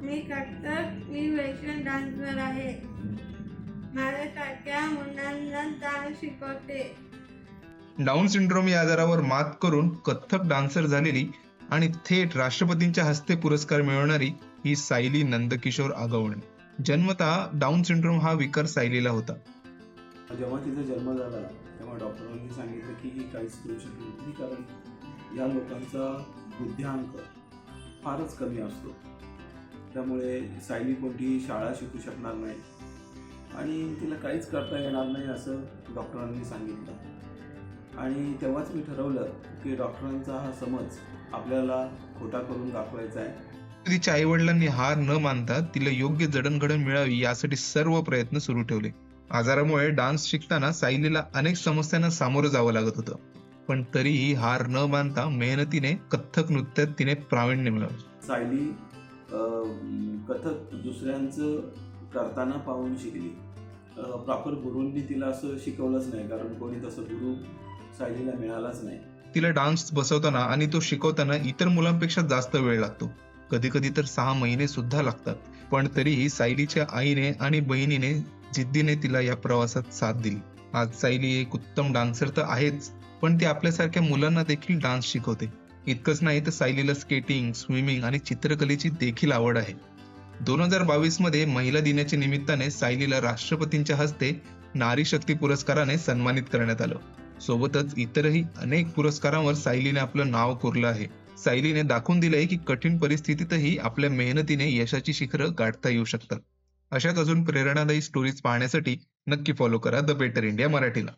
मी कथ्थक मी western dancer आहे. माझ्यासारख्या मुलांना डान्स शिकवते. डाऊन सिंड्रोम या आजारावर मात करून कथ्थक डान्सर झालेली आणि थेट राष्ट्रपतींच्या हस्ते पुरस्कार मिळवणारी ही सायली नंदकिशोर आगवणे. जन्मतः डाऊन सिंड्रोम हा विकार सायलीला होता. जेव्हा तिचा जन्म झाला तेव्हा डॉक्टरांनी सांगितलं की ही काहीच करू शकत नाही कारण या लोकांचा बुद्ध्यांक फारच कमी असतो. त्यामुळे सायली कोणतीही शाळा शिकू शकणार नाही आणि तिला काहीच करता येणार नाही असं डॉक्टरांनी सांगितलं. आणि तेव्हाच मी ठरवलं की डॉक्टरांचा हा समज आपल्याला खोटा करून दाखवायचा आहे. तिच्या आई वडिलांनी हार न मानता तिला योग्य जडणघडण मिळावी यासाठी सर्व प्रयत्न सुरू ठेवले. आजारामुळे डान्स शिकताना सायलीला अनेक समस्यांना सामोरं जावं लागत होतं. पण तरीही हार न मानता मेहनतीने कथ्थक नृत्यात तिने प्रावीण्य मिळवलं. सायली कथक दुसऱ्यांचं करताना पाहून शिकली. प्रॉपर गुरूंनी तिला असं शिकवलंच नाही कारण कोणी तसं गुरु सायलीला मिळालाच नाही. तिला डान्स बसवताना आणि तो शिकवताना इतर मुलांपेक्षा जास्त वेळ लागतो. कधी कधी तर सहा महिने सुद्धा लागतात पण तरीही सायलीच्या आईने आणि बहिणीने जिद्दीने तिला या प्रवासात साथ दिली. आज सायली एक उत्तम डान्सर तर आहेच पण ती आपल्यासारख्या मुलांना देखील डान्स शिकवते. इतकंच नाही तर सायलीला स्केटिंग स्विमिंग आणि चित्रकलेची देखील आवड आहे. दोन हजार बावीसमध्ये महिला दिनाच्या निमित्ताने सायलीला राष्ट्रपतींच्या हस्ते नारी शक्ती पुरस्काराने सन्मानित करण्यात आलं. सोबतच इतरही अनेक पुरस्कारांवर सायलीने आपलं नाव कोरलं आहे. सायलीने दाखवून दिलंय की कठीण परिस्थितीतही आपल्या मेहनतीने यशाची शिखरं गाठता येऊ शकतात. अशाच अजून प्रेरणादायी स्टोरीज पाहण्यासाठी नक्की फॉलो करा द बेटर इंडिया मराठीला.